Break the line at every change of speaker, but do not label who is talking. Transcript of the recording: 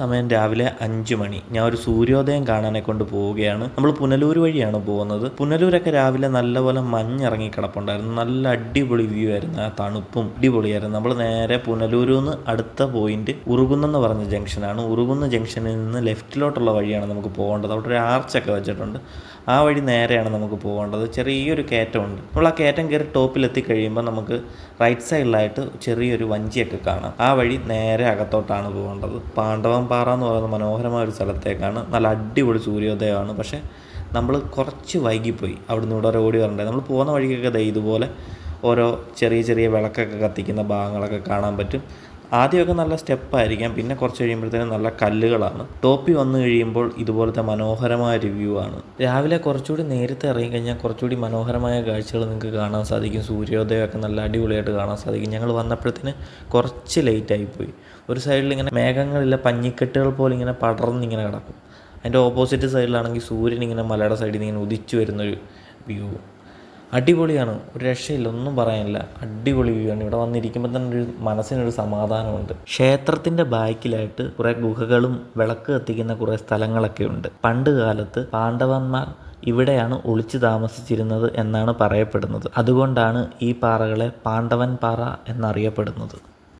സമയം രാവിലെ അഞ്ചു മണി. ഞാൻ ഒരു സൂര്യോദയം കാണാനെ കൊണ്ട് പോവുകയാണ്. നമ്മൾ പുനലൂർ വഴിയാണ് പോകുന്നത്. പുനലൂരൊക്കെ രാവിലെ നല്ലപോലെ മഞ്ഞിറങ്ങി കിടപ്പുണ്ടായിരുന്നു. നല്ല അടിപൊളി വ്യൂ ആയിരുന്നു. ആ തണുപ്പും അടിപൊളിയായിരുന്നു. നമ്മൾ നേരെ പുനലൂരിൽ നിന്ന് അടുത്ത പോയിന്റ് ഉറുകുന്നെന്ന് പറഞ്ഞ ജംഗ്ഷനാണ് ഉറുകുന്ന ജംഗ്ഷനിൽ നിന്ന് ലെഫ്റ്റിലോട്ടുള്ള വഴിയാണ് നമുക്ക് പോകേണ്ടത്. അവിടെ ഒരു ആർച്ചൊക്കെ വെച്ചിട്ടുണ്ട്. ആ വഴി നേരെയാണ് നമുക്ക് പോകേണ്ടത്. ചെറിയൊരു കയറ്റമുണ്ട്. നമ്മൾ ആ കയറ്റം കയറി ടോപ്പിലെത്തി കഴിയുമ്പോൾ നമുക്ക് റൈറ്റ് സൈഡിലായിട്ട് ചെറിയൊരു വഞ്ചിയൊക്കെ കാണാം. ആ വഴി നേരെ അകത്തോട്ടാണ് പോകേണ്ടത്. പാണ്ഡവം പാറ എന്ന് പറയുന്ന മനോഹരമായ ഒരു സ്ഥലത്തേക്കാണ്. നല്ല അടിപൊളി സൂര്യോദയമാണ്. പക്ഷേ നമ്മൾ കുറച്ച് വൈകിപ്പോയി. അവിടുന്ന് ഇവിടെ ഓടി വരണ്ടേ. നമ്മൾ പോകുന്ന വഴിക്കൊക്കെ ദേ ഇതുപോലെ ഓരോ ചെറിയ ചെറിയ വിളക്കൊക്കെ കത്തിക്കുന്ന ഭാഗങ്ങളൊക്കെ കാണാൻ പറ്റും. ആദ്യമൊക്കെ നല്ല സ്റ്റെപ്പായിരിക്കാം പിന്നെ കുറച്ച് കഴിയുമ്പോഴത്തേനും നല്ല കല്ലുകളാണ്. ടോപ്പി വന്നു കഴിയുമ്പോൾ ഇതുപോലത്തെ മനോഹരമായ റിവ്യൂ ആണ്. രാവിലെ കുറച്ചുകൂടി നേരത്തെ ഇറങ്ങിക്കഴിഞ്ഞാൽ കുറച്ചുകൂടി മനോഹരമായ കാഴ്ചകൾ നിങ്ങൾക്ക് കാണാൻ സാധിക്കും. സൂര്യോദയമൊക്കെ നല്ല അടിപൊളിയായിട്ട് കാണാൻ സാധിക്കും. ഞങ്ങൾ വന്നപ്പോഴത്തേന് കുറച്ച് ലേറ്റായി പോയി ഒരു സൈഡിൽ ഇങ്ങനെ മേഘങ്ങളില്ല പഞ്ഞിക്കെട്ടുകൾ പോലെ ഇങ്ങനെ പടർന്നിങ്ങനെ കിടക്കും. അതിന്റെ ഓപ്പോസിറ്റ് സൈഡിലാണെങ്കിൽ സൂര്യൻ ഇങ്ങനെ മലയുടെ സൈഡിൽ നിന്ന് ഇങ്ങനെ ഉദിച്ചു വരുന്നൊരു വ്യൂ അടിപൊളിയാണ്. ഒരു രക്ഷയില്ല ഒന്നും പറയാനില്ല. അടിപൊളി വ്യൂ ആണ്. ഇവിടെ വന്നിരിക്കുമ്പോൾ തന്നെ ഒരു മനസ്സിനൊരു സമാധാനമുണ്ട്. ക്ഷേത്രത്തിന്റെ ബാക്കിലായിട്ട് കുറേ ഗുഹകളും വിളക്ക് കത്തിക്കുന്ന കുറേ സ്ഥലങ്ങളൊക്കെ ഉണ്ട്. പണ്ട് കാലത്ത് പാണ്ഡവന്മാർ ഇവിടെയാണ് ഒളിച്ചു താമസിച്ചിരുന്നത് എന്നാണ് പറയപ്പെടുന്നത്. അതുകൊണ്ടാണ് ഈ പാറകളെ പാണ്ഡവൻ പാറ എന്നറിയപ്പെടുന്നത്.